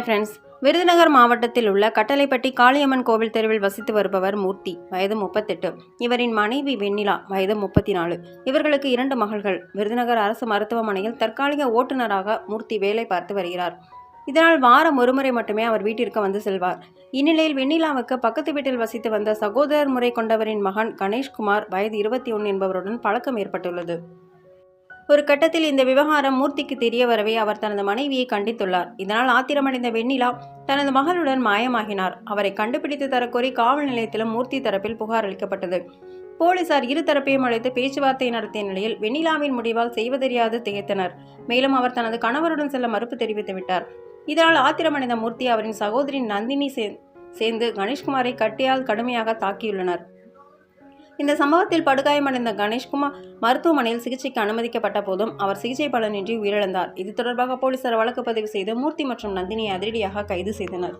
Hi friends Virudhunagar மாவட்டத்தில் உள்ள கட்டளைப்பட்டி காளியம்மன் கோவில் தெருவில் வசித்து வருபவர் மூர்த்தி வயது முப்பத்தெட்டு. இவரின் மனைவி வெண்ணிலா வயது முப்பத்தி நாலு இவர்களுக்கு இரண்டு மகள்கள். விருதுநகர் அரசு மருத்துவமனையில் தற்காலிக ஓட்டுநராக மூர்த்தி வேலை பார்த்து வருகிறார். இதனால் வாரம் ஒருமுறை மட்டுமே அவர் வீட்டிற்கு வந்து செல்வார். இந்நிலையில் வெண்ணிலாவுக்கு பக்கத்து வீட்டில் வசித்து வந்த சகோதரர் முறை கொண்டவரின் மகன் கணேஷ்குமார் வயது இருபத்தி ஒன்று என்பவருடன் பழக்கம் ஏற்பட்டுள்ளது. ஒரு கட்டத்தில் இந்த விவகாரம் மூர்த்திக்கு தெரிய வரவே அவர் தனது மனைவியை கண்டித்துள்ளார். இதனால் ஆத்திரமடைந்த வெண்ணிலா தனது மகளுடன் மாயமாகினார். அவரை கண்டுபிடித்து தரக்கோரி காவல் நிலையத்திலும் மூர்த்தி தரப்பில் புகார் அளிக்கப்பட்டது. போலீசார் இரு தரப்பையும் அழைத்து பேச்சுவார்த்தை நடத்திய நிலையில் வெண்ணிலாவின் முடிவால் செய்வதறியாது திகைத்தனர். மேலும் அவர் தனது கணவருடன் செல்ல மறுப்பு தெரிவித்து விட்டார். இதனால் ஆத்திரமடைந்த மூர்த்தி அவரின் சகோதரி நந்தினி சே- சேர்ந்து கணேஷ்குமாரை கட்டியால் கடுமையாக தாக்கியுள்ளனர். இந்த சம்பவத்தில் படுகாயமடைந்த கணேஷ்குமார் மருத்துவமனையில் சிகிச்சைக்கு அனுமதிக்கப்பட்ட போதும் அவர் சிகிச்சை பலனின்றி உயிரிழந்தார். இது தொடர்பாக போலீசார் வழக்கு பதிவு செய்து மூர்த்தி மற்றும் நந்தினியை அதிரடியாக கைது செய்தனர்.